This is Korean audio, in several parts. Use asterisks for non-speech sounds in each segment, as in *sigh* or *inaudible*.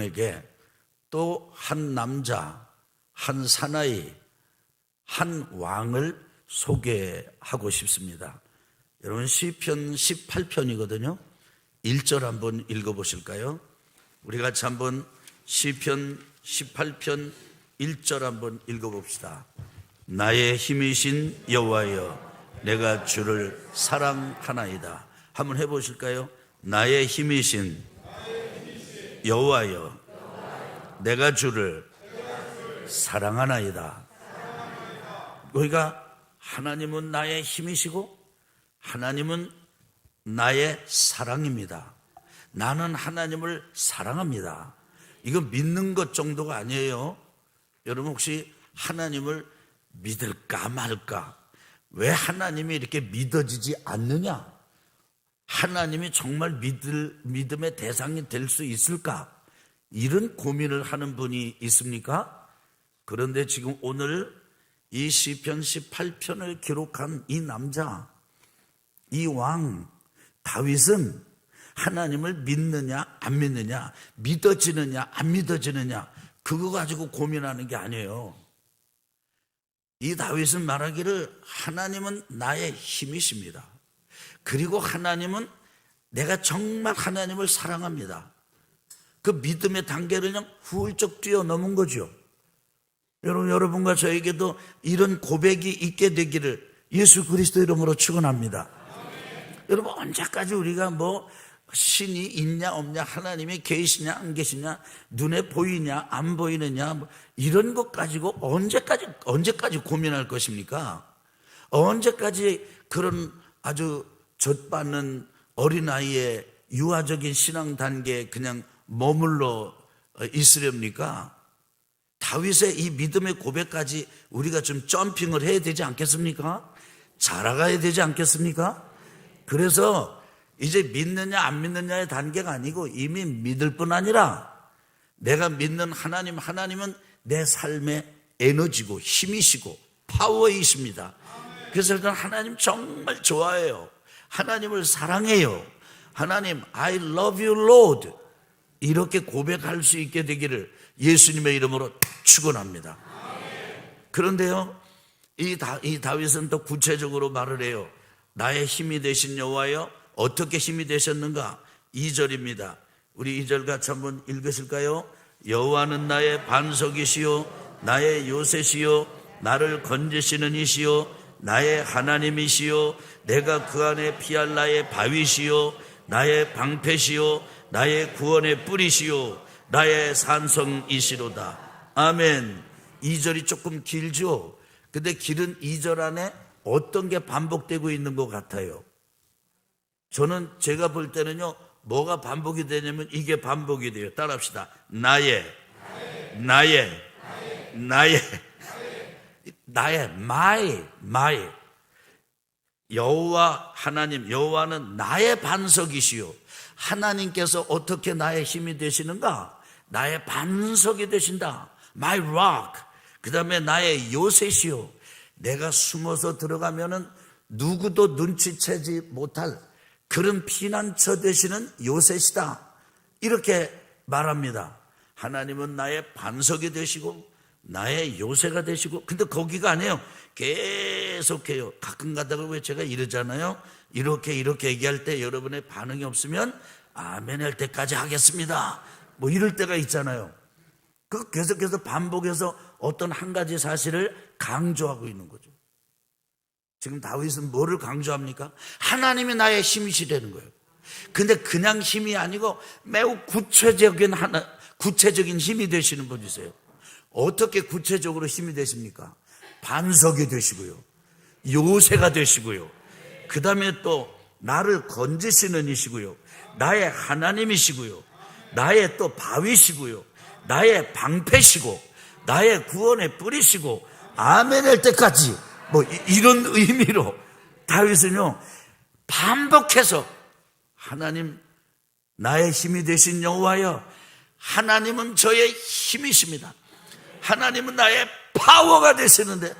여러분에게 또 한 남자, 한 사나이, 한 왕을 소개하고 싶습니다. 여러분 시편 18편이거든요. 1절 한번 읽어 보실까요? 우리 같이 한번 시편 18편 1절 한번 읽어 봅시다. 나의 힘이신 여호와여 내가 주를 사랑하나이다. 한번 해 보실까요? 나의 힘이신 여호와여 내가 주를 사랑하나이다. 우리가 하나님은 나의 힘이시고 하나님은 나의 사랑입니다. 나는 하나님을 사랑합니다. 이거 믿는 것 정도가 아니에요. 여러분 혹시 하나님을 믿을까 말까? 왜 하나님이 이렇게 믿어지지 않느냐? 하나님이 정말 믿을, 믿음의 대상이 될 수 있을까? 이런 고민을 하는 분이 있습니까? 그런데 지금 오늘 이 시편 18편을 기록한 이 남자, 이 왕, 다윗은 하나님을 믿느냐, 안 믿느냐, 믿어지느냐, 안 믿어지느냐, 그거 가지고 고민하는 게 아니에요. 이 다윗은 말하기를 하나님은 나의 힘이십니다. 그리고 하나님은 내가 정말 하나님을 사랑합니다. 그 믿음의 단계를 그냥 훌쩍 뛰어넘은 거죠. 여러분, 여러분과 저에게도 이런 고백이 있게 되기를 예수 그리스도 이름으로 축원합니다. 여러분, 언제까지 우리가 뭐 신이 있냐 없냐 하나님이 계시냐 안 계시냐 눈에 보이냐 안 보이느냐 뭐 이런 것 가지고 언제까지 언제까지 고민할 것입니까? 언제까지 그런 아주 젖받는 어린아이의 유아적인 신앙 단계에 그냥 머물러 있으렵니까? 다윗의 이 믿음의 고백까지 우리가 좀 점핑을 해야 되지 않겠습니까? 자라가야 되지 않겠습니까? 그래서 이제 믿느냐 안 믿느냐의 단계가 아니고 이미 믿을 뿐 아니라 내가 믿는 하나님 하나님은 내 삶의 에너지고 힘이시고 파워이십니다. 그래서 저는 하나님 정말 좋아해요. 하나님을 사랑해요. 하나님 I love you Lord 이렇게 고백할 수 있게 되기를 예수님의 이름으로 축원합니다. 그런데요, 이, 다, 이 다윗은 또 구체적으로 말을 해요. 나의 힘이 되신 여호와여 어떻게 힘이 되셨는가? 2절입니다. 우리 2절 같이 한번 읽으실까요? 여호와는 나의 반석이시요 나의 요새시요 나를 건지시는 이시요 나의 하나님이시요 내가 그 안에 피할 나의 바위시요 나의 방패시요 나의 구원의 뿌리시요 나의 산성이시로다. 아멘. 2절이 조금 길죠? 근데 길은 2절 안에 어떤 게 반복되고 있는 것 같아요. 저는 제가 볼 때는요, 뭐가 반복이 되냐면 이게 반복이 돼요. 따라 합시다. 나의, 나의, 나의, 나의, my, my. 여호와 하나님, 여호와는 나의 반석이시요. 하나님께서 어떻게 나의 힘이 되시는가? 나의 반석이 되신다. My rock. 그 다음에 나의 요새시요. 내가 숨어서 들어가면은 누구도 눈치채지 못할 그런 피난처 되시는 요새시다. 이렇게 말합니다. 하나님은 나의 반석이 되시고 나의 요새가 되시고 근데 거기가 아니에요. 계속해요. 가끔 가다가 왜 제가 이러잖아요. 이렇게 이렇게 얘기할 때 여러분의 반응이 없으면 아멘 할 때까지 하겠습니다. 뭐 이럴 때가 있잖아요. 그 계속해서 반복해서 어떤 한 가지 사실을 강조하고 있는 거죠. 지금 다윗은 뭐를 강조합니까? 하나님이 나의 힘이시되는 거예요. 근데 그냥 힘이 아니고 매우 구체적인 하나, 구체적인 힘이 되시는 분이세요. 어떻게 구체적으로 힘이 되십니까? 반석이 되시고요. 요새가 되시고요. 그 다음에 또 나를 건지시는 이시고요. 나의 하나님이시고요. 나의 또 바위시고요. 나의 방패시고 나의 구원의 뿌리시고 아멘 할 때까지 뭐 이런 의미로 다윗은요 반복해서 하나님 나의 힘이 되신 여호와여 하나님은 저의 힘이십니다. 하나님은 나의 파워가 되시는데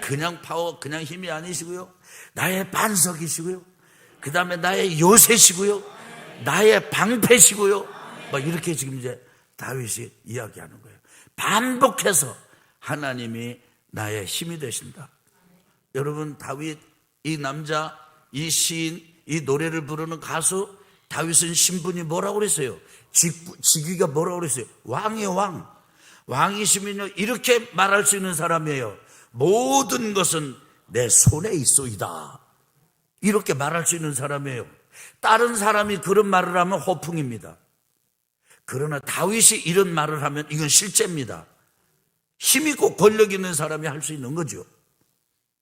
그냥 파워 그냥 힘이 아니시고요 나의 반석이시고요 그 다음에 나의 요새시고요 나의 방패시고요 막 이렇게 지금 이제 다윗이 이야기하는 거예요. 반복해서 하나님이 나의 힘이 되신다. 여러분 다윗 이 남자 이 시인 이 노래를 부르는 가수 다윗은 신분이 뭐라고 그랬어요? 직, 직위가 뭐라고 그랬어요? 왕이에요 왕. 왕이시면요 이렇게 말할 수 있는 사람이에요. 모든 것은 내 손에 있소이다. 이렇게 말할 수 있는 사람이에요. 다른 사람이 그런 말을 하면 호풍입니다. 그러나 다윗이 이런 말을 하면 이건 실제입니다. 힘있고 권력 있는 사람이 할 수 있는 거죠.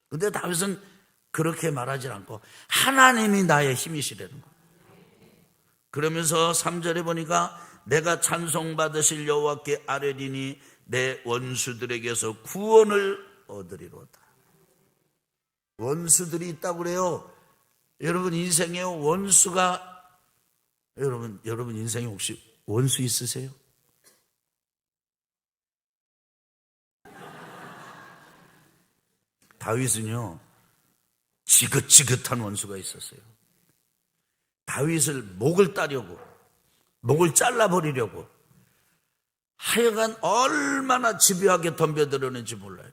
근데 다윗은 그렇게 말하지 않고 하나님이 나의 힘이시라는 거예요. 그러면서 3절에 보니까 내가 찬송받으실 여호와께 아뢰리니 내 원수들에게서 구원을 얻으리로다. 원수들이 있다고 그래요. 여러분 인생에 원수가 여러분 여러분 인생에 혹시 원수 있으세요? 다윗은요 지긋지긋한 원수가 있었어요. 다윗을 목을 따려고 목을 잘라버리려고 하여간 얼마나 집요하게 덤벼들었는지 몰라요.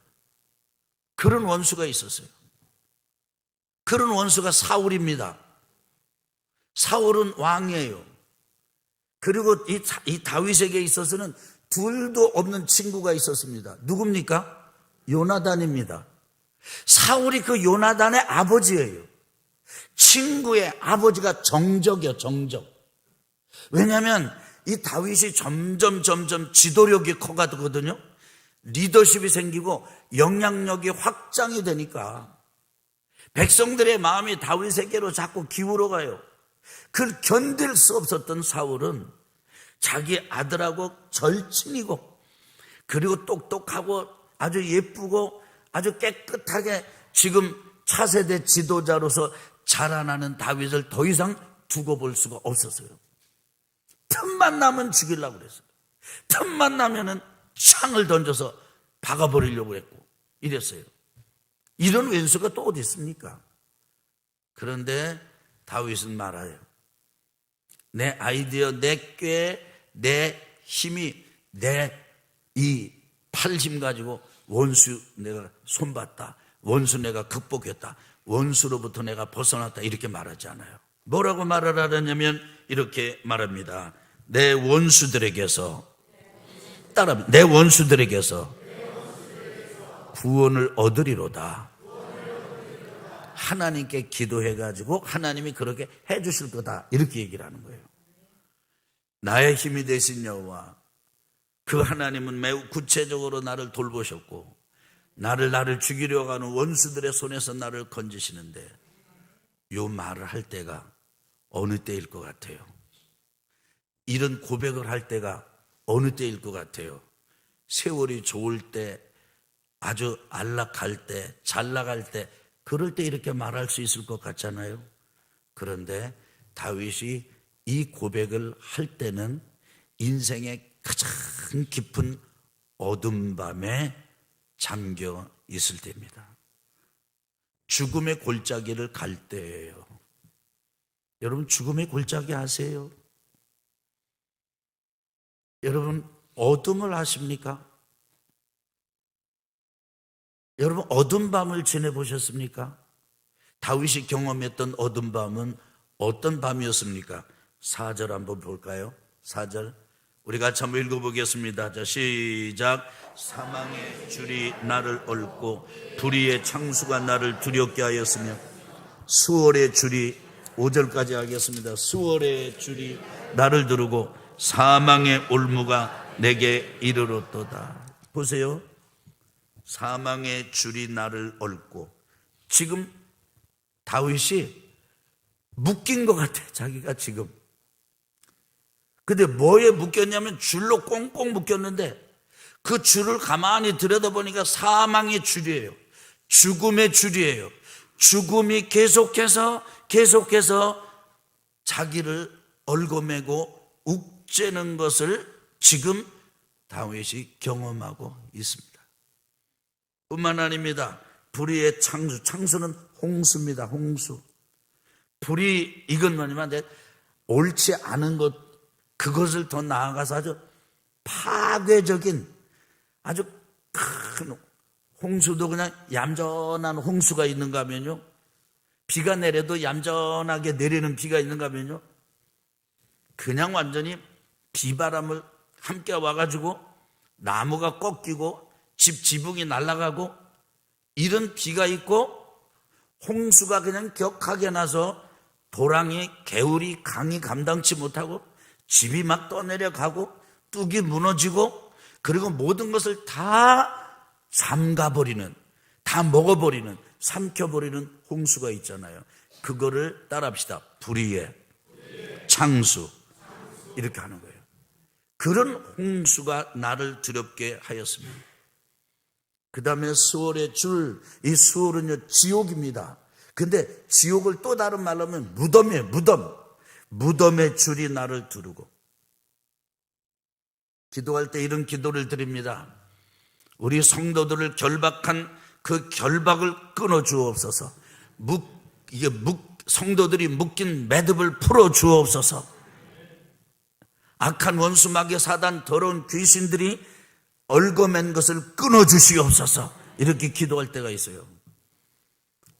그런 원수가 있었어요. 그런 원수가 사울입니다. 사울은 왕이에요. 그리고 이, 이 다윗에게 있어서는 둘도 없는 친구가 있었습니다. 누굽니까? 요나단입니다. 사울이 그 요나단의 아버지예요. 친구의 아버지가 정적이요, 정적. 왜냐하면 이 다윗이 점점 점점 지도력이 커가거든요. 리더십이 생기고 영향력이 확장이 되니까 백성들의 마음이 다윗에게로 자꾸 기울어 가요. 그 견딜 수 없었던 사울은 자기 아들하고 절친이고 그리고 똑똑하고 아주 예쁘고 아주 깨끗하게 지금 차세대 지도자로서 자라나는 다윗을 더 이상 두고 볼 수가 없었어요. 틈만 나면 죽이려고 그랬어요. 틈만 나면은 창을 던져서 박아버리려고 했고 이랬어요. 이런 왼수가 또 어디 있습니까? 그런데 다윗은 말아요. 내 아이디어, 내 꾀, 내 힘이 내 이 팔힘 가지고 원수 내가 손봤다. 원수 내가 극복했다. 원수로부터 내가 벗어났다. 이렇게 말하지 않아요. 뭐라고 말을 하느냐면 이렇게 말합니다. 내 원수들에게서 따라 내 원수들에게서 구원을 얻으리로다. 하나님께 기도해 가지고 하나님이 그렇게 해 주실 거다. 이렇게 얘기를 하는 거예요. 나의 힘이 되신 여호와 그 하나님은 매우 구체적으로 나를 돌보셨고 나를 나를 죽이려고 하는 원수들의 손에서 나를 건지시는데 요 말을 할 때가 어느 때일 것 같아요. 이런 고백을 할 때가 어느 때일 것 같아요. 세월이 좋을 때, 아주 안락할 때, 잘 나갈 때, 그럴 때 이렇게 말할 수 있을 것 같잖아요. 그런데 다윗이 이 고백을 할 때는 인생의 가장 깊은 어둠 밤에 잠겨 있을 때입니다. 죽음의 골짜기를 갈 때예요. 여러분 죽음의 골짜기 아세요? 여러분 어둠을 아십니까? 여러분 어둠 밤을 지내 보셨습니까? 다윗이 경험했던 어둠 밤은 어떤 밤이었습니까? 4절 한번 볼까요? 4절 우리 같이 한번 읽어보겠습니다. 자, 시작. 사망의 줄이 나를 얽고 불의의 창수가 나를 두렵게 하였으며 수월의 줄이 5절까지 하겠습니다. 수월의 줄이 나를 두르고 사망의 올무가 내게 이르렀도다. 보세요. 사망의 줄이 나를 얽고 지금 다윗이 묶인 것 같아. 자기가 지금. 근데 뭐에 묶였냐면 줄로 꽁꽁 묶였는데 그 줄을 가만히 들여다보니까 사망의 줄이에요. 죽음의 줄이에요. 죽음이 계속해서 계속해서 자기를 얽어매고 욱죄는 것을 지금 다윗이 경험하고 있습니다. 뿐만 아닙니다. 불의의 창수, 창수는 홍수입니다. 홍수. 불이 이건 뭐냐면 옳지 않은 것 그것을 더 나아가서 아주 파괴적인 아주 큰 홍수도 그냥 얌전한 홍수가 있는가 하면요. 비가 내려도 얌전하게 내리는 비가 있는가 하면요. 그냥 완전히 비바람을 함께 와가지고 나무가 꺾이고 집 지붕이 날아가고 이런 비가 있고 홍수가 그냥 격하게 나서 도랑이 개울이 강이 감당치 못하고 집이 막 떠내려가고 뚝이 무너지고 그리고 모든 것을 다 삼가버리는 다 먹어버리는 삼켜버리는 홍수가 있잖아요. 그거를 따라합시다. 불의의 창수 이렇게 하는 거예요. 그런 홍수가 나를 두렵게 하였습니다. 그 다음에 수월의 줄, 이 수월은요, 지옥입니다. 근데 지옥을 또 다른 말로 하면 무덤이에요, 무덤. 무덤의 줄이 나를 두르고. 기도할 때 이런 기도를 드립니다. 우리 성도들을 결박한 그 결박을 끊어 주옵소서. 묵, 이게 묵, 성도들이 묶인 매듭을 풀어 주옵소서. 악한 원수 마귀 사단 더러운 귀신들이 얽어맨 것을 끊어 주시옵소서. 이렇게 기도할 때가 있어요.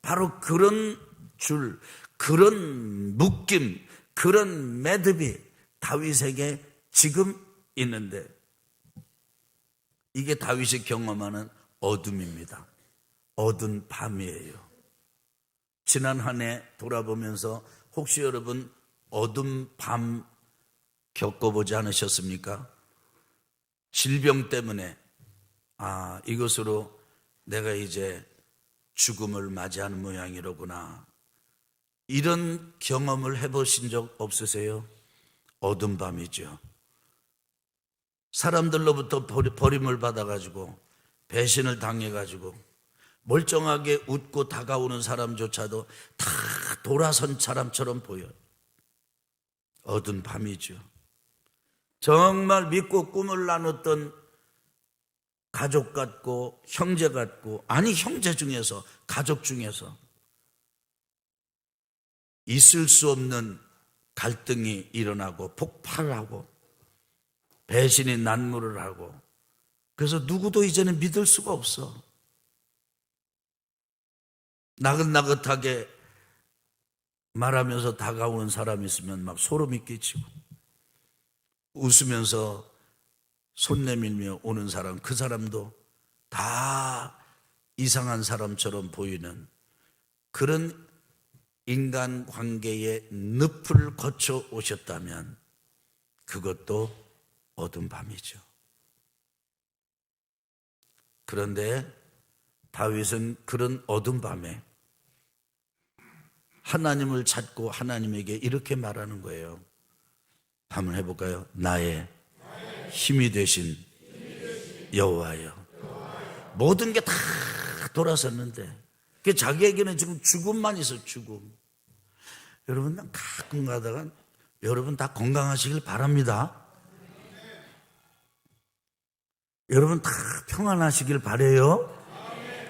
바로 그런 줄, 그런 묶임, 그런 매듭이 다윗에게 지금 있는데 이게 다윗이 경험하는 어둠입니다. 어두운 밤이에요. 지난 한 해 돌아보면서 혹시 여러분 어둠 밤 겪어보지 않으셨습니까? 질병 때문에 아 이것으로 내가 이제 죽음을 맞이하는 모양이로구나 이런 경험을 해보신 적 없으세요? 어둠 밤이죠. 사람들로부터 버림을 받아가지고 배신을 당해가지고 멀쩡하게 웃고 다가오는 사람조차도 다 돌아선 사람처럼 보여요. 어두운 밤이죠. 정말 믿고 꿈을 나눴던 가족 같고 형제 같고 아니 형제 중에서 가족 중에서 있을 수 없는 갈등이 일어나고 폭발하고 배신이 난무를 하고 그래서 누구도 이제는 믿을 수가 없어. 나긋나긋하게 말하면서 다가오는 사람이 있으면 막 소름이 끼치고 웃으면서 손 내밀며 오는 사람 그 사람도 다 이상한 사람처럼 보이는 그런 인간 관계의 늪을 거쳐 오셨다면 그것도 어두운 밤이죠. 그런데 다윗은 그런 어두운 밤에 하나님을 찾고 하나님에게 이렇게 말하는 거예요. 한번 해볼까요? 나의 힘이 되신 여호와여. 모든 게 다 돌아섰는데 그 자기에게는 지금 죽음만 있어 죽음. 여러분 난 가끔 가다가 여러분 다 건강하시길 바랍니다. 여러분 다 평안하시길 바래요.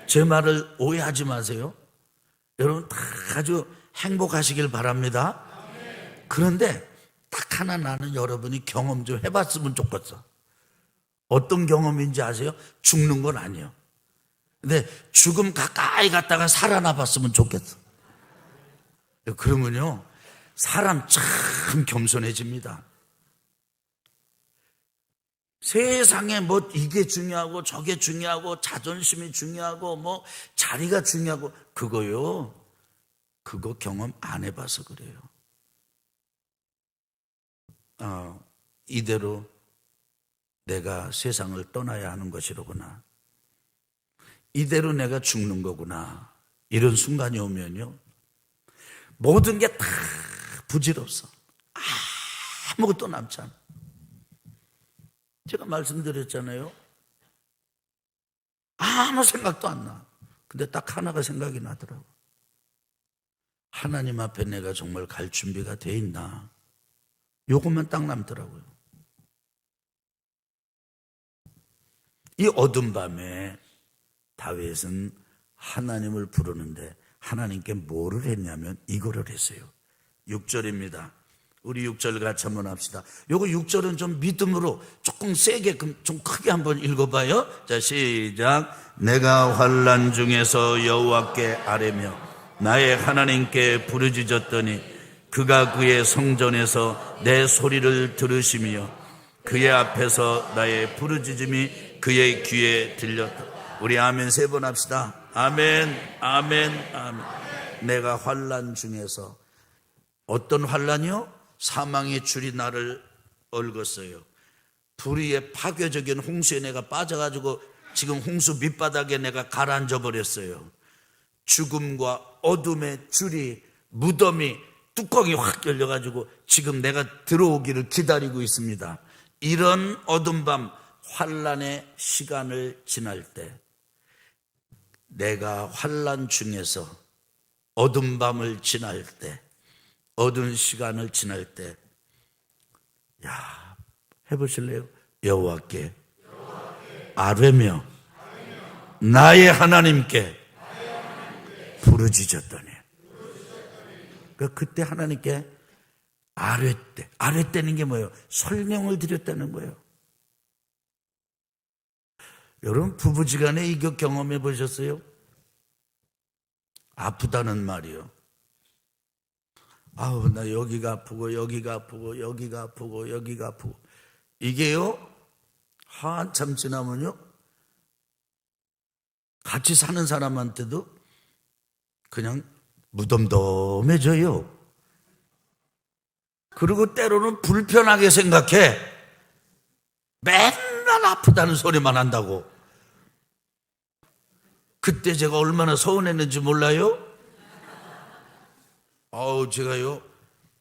제 말을 오해하지 마세요. 여러분 다 아주 행복하시길 바랍니다. 그런데 딱 하나 나는 여러분이 경험 좀 해봤으면 좋겠어. 어떤 경험인지 아세요? 죽는 건 아니에요. 근데 죽음 가까이 갔다가 살아나 봤으면 좋겠어. 그러면요, 사람 참 겸손해집니다. 세상에 뭐 이게 중요하고 저게 중요하고 자존심이 중요하고 뭐 자리가 중요하고 그거요. 그거 경험 안 해봐서 그래요. 아, 이대로 내가 세상을 떠나야 하는 것이로구나. 이대로 내가 죽는 거구나. 이런 순간이 오면요. 모든 게 다 부질없어. 아무것도 남지 않아. 제가 말씀드렸잖아요. 아무 생각도 안 나. 근데 딱 하나가 생각이 나더라고. 하나님 앞에 내가 정말 갈 준비가 돼 있나. 요것만 딱 남더라고요. 이 어둠 밤에 다윗은 하나님을 부르는데 하나님께 뭐를 했냐면 이거를 했어요. 6절입니다. 우리 6절 같이 한번 합시다. 요거 6절은 좀 믿음으로 조금 세게 금- 좀 크게 한번 읽어봐요. 자 시작. 내가 환란 중에서 여호와께 아뢰며 나의 하나님께 부르짖었더니 그가 그의 성전에서 내 소리를 들으시며 그의 앞에서 나의 부르짖음이 그의 귀에 들렸다. 우리 아멘 세 번 합시다. 아멘, 아멘, 아멘. 내가 환란 중에서 어떤 환란이요? 사망의 줄이 나를 얽었어요. 불의의 파괴적인 홍수에 내가 빠져가지고 지금 홍수 밑바닥에 내가 가라앉아 버렸어요. 죽음과 어둠의 줄이 무덤이 뚜껑이 확 열려가지고 지금 내가 들어오기를 기다리고 있습니다. 이런 어둠 밤 환란의 시간을 지날 때 내가 환란 중에서 어둠 밤을 지날 때 어두운 시간을 지날 때 야, 해보실래요? 여호와께 아뢰며 나의 하나님께 부르짖었더니 그 그때 하나님께 아뢰때 아뢰때는 게 뭐예요? 설명을 드렸다는 거예요. 여러분 부부지간에 이거 경험해 보셨어요? 아프다는 말이요. 아우 나 여기가 아프고 여기가 아프고 여기가 아프고 여기가 아프고 이게요 한참 지나면요 같이 사는 사람한테도 그냥 무덤덤해져요. 그리고 때로는 불편하게 생각해. 맨날 아프다는 소리만 한다고. 그때 제가 얼마나 서운했는지 몰라요? 아우, 제가요,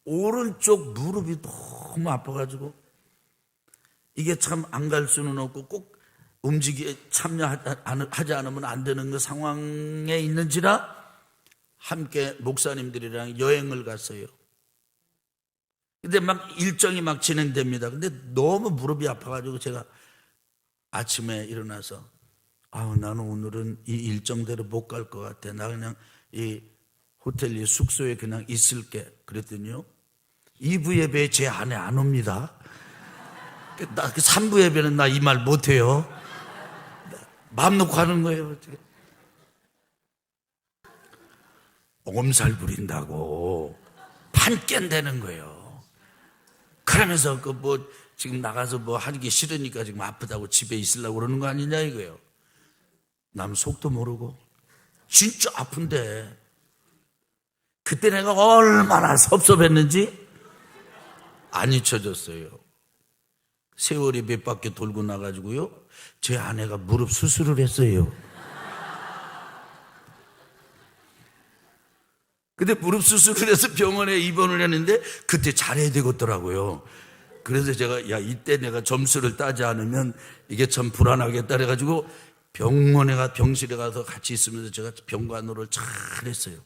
오른쪽 무릎이 너무 아파가지고, 이게 참 안 갈 수는 없고, 꼭 움직이, 참여하지 않으면 안 되는 그 상황에 있는지라, 함께 목사님들이랑 여행을 갔어요. 근데 막 일정이 막 진행됩니다. 근데 너무 무릎이 아파가지고 제가 아침에 일어나서 아우 나는 오늘은 이 일정대로 못 갈 것 같아. 나 그냥 이 호텔 이 숙소에 그냥 있을게. 그랬더니요. 2부 예배에 제 아내 안 옵니다. 나 3부 예배는 나 이 말 못해요. 마음 놓고 하는 거예요. 엄살 부린다고 판 깬다는 거예요. 그러면서 그 뭐 지금 나가서 뭐 하기 싫으니까 지금 아프다고 집에 있으려고 그러는 거 아니냐 이거예요. 남 속도 모르고 진짜 아픈데 그때 내가 얼마나 섭섭했는지 안 잊혀졌어요. 세월이 몇 바퀴 돌고 나가지고요. 제 아내가 무릎 수술을 했어요. 근데 무릎 수술을 해서 병원에 입원을 했는데 그때 잘해야 되겠더라고요. 그래서 제가 야 이때 내가 점수를 따지 않으면 이게 참 불안하겠다 그래가지고 병원에 가 병실에 가서 같이 있으면서 제가 병관으로 잘 했어요.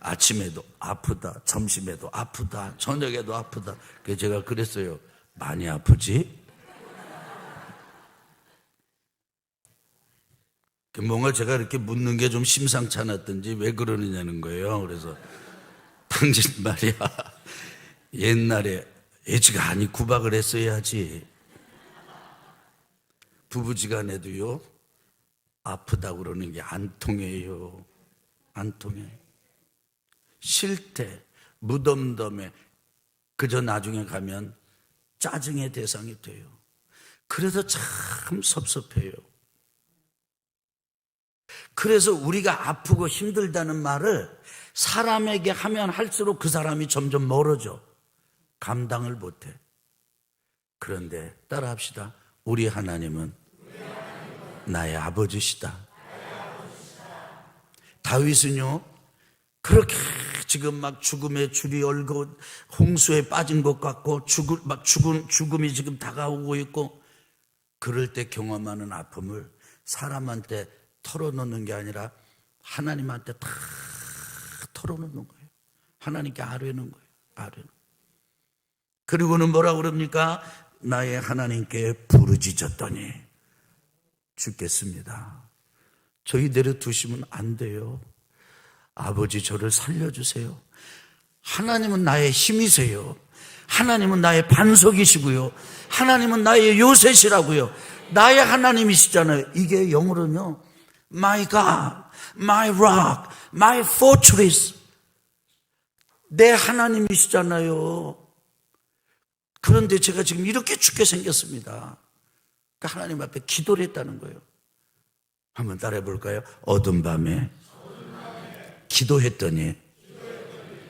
아침에도 아프다, 점심에도 아프다, 저녁에도 아프다. 그래서 제가 그랬어요. 많이 아프지? 그 뭔가 제가 이렇게 묻는 게 좀 심상치 않았던지 왜 그러느냐는 거예요. 그래서 당신 *laughs* 말이야 옛날에 애지간히 구박을 했어야지. 부부지간에도요 아프다고 그러는 게 안 통해요. 안 통해. 싫대, 무덤덤해. 그저 나중에 가면 짜증의 대상이 돼요. 그래서 참 섭섭해요. 그래서 우리가 아프고 힘들다는 말을 사람에게 하면 할수록 그 사람이 점점 멀어져. 감당을 못해. 그런데 따라 합시다. 우리 하나님은 나의 아버지시다. 다윗은요, 그렇게 지금 막 죽음의 줄이 얼고 홍수에 빠진 것 같고 죽음, 막 죽음, 죽음이 지금 다가오고 있고 그럴 때 경험하는 아픔을 사람한테 털어놓는 게 아니라 하나님한테 다 털어놓는 거예요. 하나님께 아뢰는 거예요. 아뢰는. 그리고는 뭐라 그럽니까? 나의 하나님께 부르짖었더니 죽겠습니다. 저희 내려 두시면 안 돼요. 아버지 저를 살려주세요. 하나님은 나의 힘이세요. 하나님은 나의 반석이시고요. 하나님은 나의 요새시라고요. 나의 하나님이시잖아요. 이게 영어로는요. My God, my rock, my fortress. 내 하나님이시잖아요. 그런데 제가 지금 이렇게 죽게 생겼습니다. 그러니까 하나님 앞에 기도를 했다는 거예요. 한번 따라해 볼까요? 어둠 밤에 기도했더니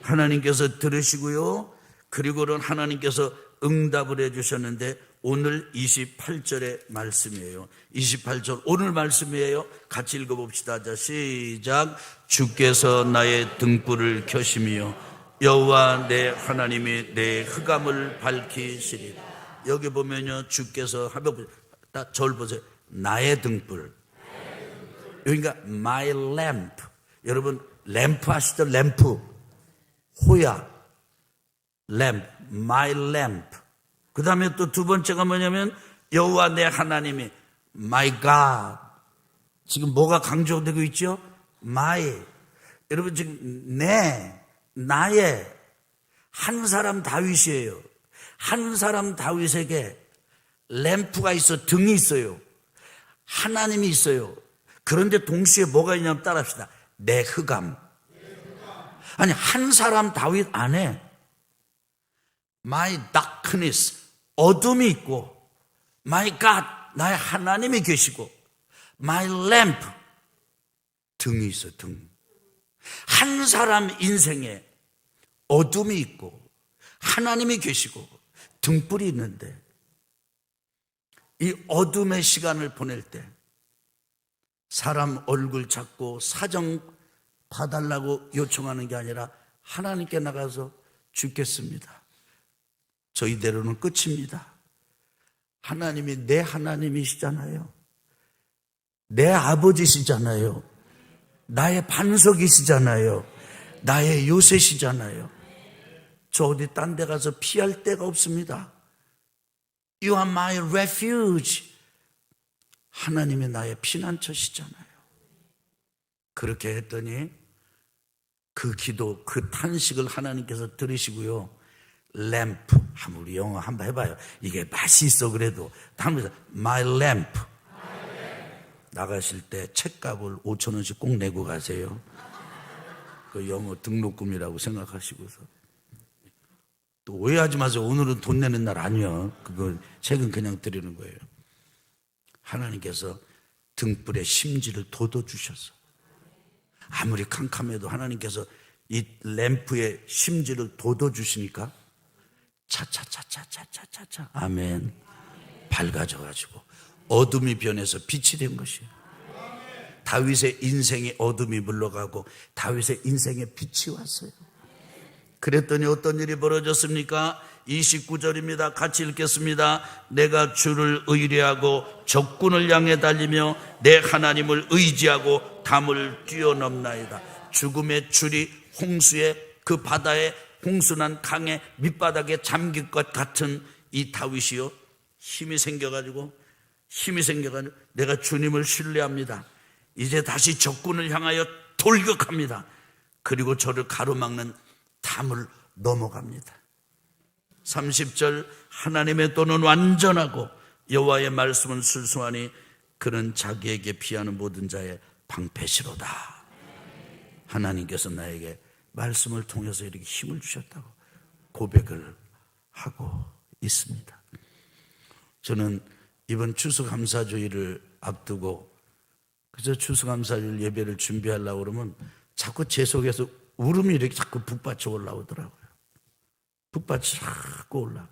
하나님께서 들으시고요. 그리고는 하나님께서 응답을 해 주셨는데 오늘 28절의 말씀이에요. 28절 오늘 말씀이에요. 같이 읽어 봅시다. 자, 시작. 주께서 나의 등불을 켜시며 여호와 내 하나님이 내 흑암을 밝히시리. 여기 보면요. 주께서 하면 절 보세요. 나의 등불. 여기가 my lamp. 여러분 램프 아시죠? 램프. 호야. 램프. my lamp. 그 다음에 또 두 번째가 뭐냐면 여호와 내 하나님이 my God. 지금 뭐가 강조되고 있죠? my. 여러분 지금 내, 나의 한 사람 다윗이에요. 한 사람 다윗에게 램프가 있어 등이 있어요. 하나님이 있어요. 그런데 동시에 뭐가 있냐면 따라합시다. 내 흑암. 아니 한 사람 다윗 안에 my darkness 어둠이 있고 my God 나의 하나님이 계시고 my lamp 등이 있어 등. 한 사람 인생에 어둠이 있고 하나님이 계시고 등불이 있는데 이 어둠의 시간을 보낼 때 사람 얼굴 찾고 사정 봐달라고 요청하는 게 아니라 하나님께 나가서 죽겠습니다. 저희대로는 끝입니다. 하나님이 내 하나님이시잖아요. 내 아버지시잖아요. 나의 반석이시잖아요. 나의 요새시잖아요. 저 어디 딴 데 가서 피할 데가 없습니다. You are my refuge. 하나님이 나의 피난처시잖아요. 그렇게 했더니 그 기도, 그 탄식을 하나님께서 들으시고요. 램프, 한번 우리 영어 한번 해봐요. 이게 맛이 있어 그래도. 한번 my lamp. 나가실 때 책값을 5천 원씩 꼭 내고 가세요. 그 영어 등록금이라고 생각하시고서. 또 오해하지 마세요. 오늘은 돈 내는 날 아니요. 그거 책은 그냥 드리는 거예요. 하나님께서 등불에 심지를 돋워주셔서 아무리 캄캄해도 하나님께서 이 램프에 심지를 돋워주시니까 차차차차차차차차 아멘 밝아져가지고 어둠이 변해서 빛이 된 것이에요. 다윗의 인생의 어둠이 물러가고 다윗의 인생에 빛이 왔어요. 그랬더니 어떤 일이 벌어졌습니까? 29절입니다. 같이 읽겠습니다. 내가 주를 의뢰하고 적군을 향해 달리며 내 하나님을 의지하고 담을 뛰어넘나이다. 죽음의 줄이 홍수에 그 바다에 홍수난 강의 밑바닥에 잠길 것 같은 이 다윗이요. 힘이 생겨가지고 힘이 생겨가지고 내가 주님을 신뢰합니다. 이제 다시 적군을 향하여 돌격합니다. 그리고 저를 가로막는 담을 넘어갑니다. 30절 하나님의 도는 완전하고 여호와의 말씀은 순수하니 그는 자기에게 피하는 모든 자의 방패시로다. 하나님께서 나에게 말씀을 통해서 이렇게 힘을 주셨다고 고백을 하고 있습니다. 저는 이번 추수감사주의를 앞두고 그저 추수감사주일 예배를 준비하려고 그러면 자꾸 제 속에서 울음이 이렇게 자꾸 북받쳐 올라오더라고요. 북받쳐 자꾸 올라.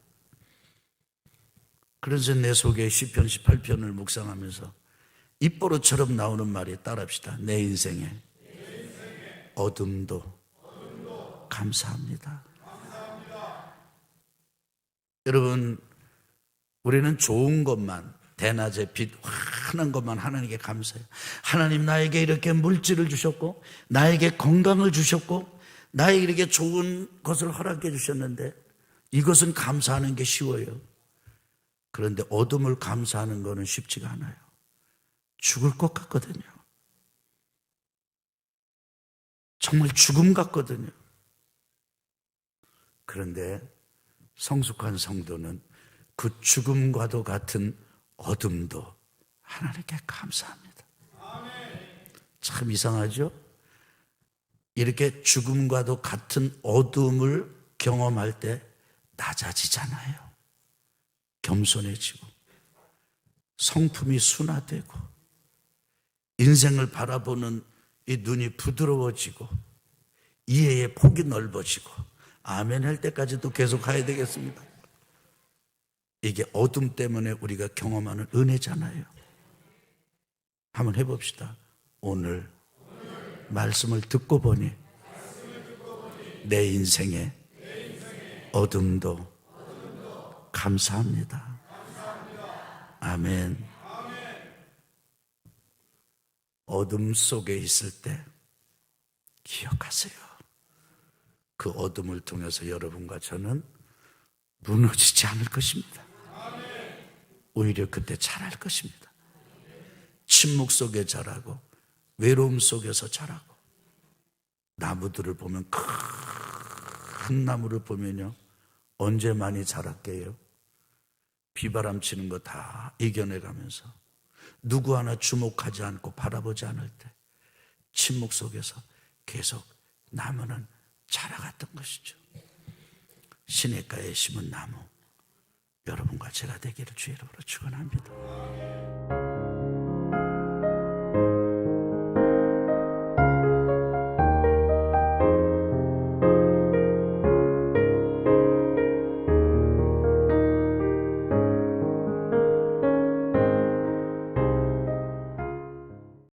그래서 내 속에 시편 18편을 묵상하면서 입보로처럼 나오는 말이 따라합시다. 내 인생에 어둠도 감사합니다. 여러분, 우리는 좋은 것만, 대낮에 빛 환한 것만 하나님께 감사해요. 하나님 나에게 이렇게 물질을 주셨고, 나에게 건강을 주셨고, 나에게 이렇게 좋은 것을 허락해 주셨는데, 이것은 감사하는 게 쉬워요. 그런데 어둠을 감사하는 것은 쉽지가 않아요. 죽을 것 같거든요. 정말 죽음 같거든요. 그런데 성숙한 성도는 그 죽음과도 같은 어둠도 하나님께 감사합니다. 참 이상하죠? 이렇게 죽음과도 같은 어둠을 경험할 때 낮아지잖아요. 겸손해지고 성품이 순화되고 인생을 바라보는 이 눈이 부드러워지고 이해의 폭이 넓어지고 아멘 할 때까지도 계속 가야 되겠습니다. 이게 어둠 때문에 우리가 경험하는 은혜잖아요. 한번 해봅시다. 오늘 말씀을 듣고 보니 내 인생에 어둠도 감사합니다. 아멘. 어둠 속에 있을 때 기억하세요. 그 어둠을 통해서 여러분과 저는 무너지지 않을 것입니다. 오히려 그때 잘할 것입니다. 침묵 속에 자라고 외로움 속에서 자라고 나무들을 보면 큰 나무를 보면요 언제 많이 자랄게요? 비바람 치는 거 다 이겨내가면서 누구 하나 주목하지 않고 바라보지 않을 때 침묵 속에서 계속 나무는 자라갔던 것이죠. 시냇가에 심은 나무 여러분과 제가 되기를 주의 이름으로 축원합니다.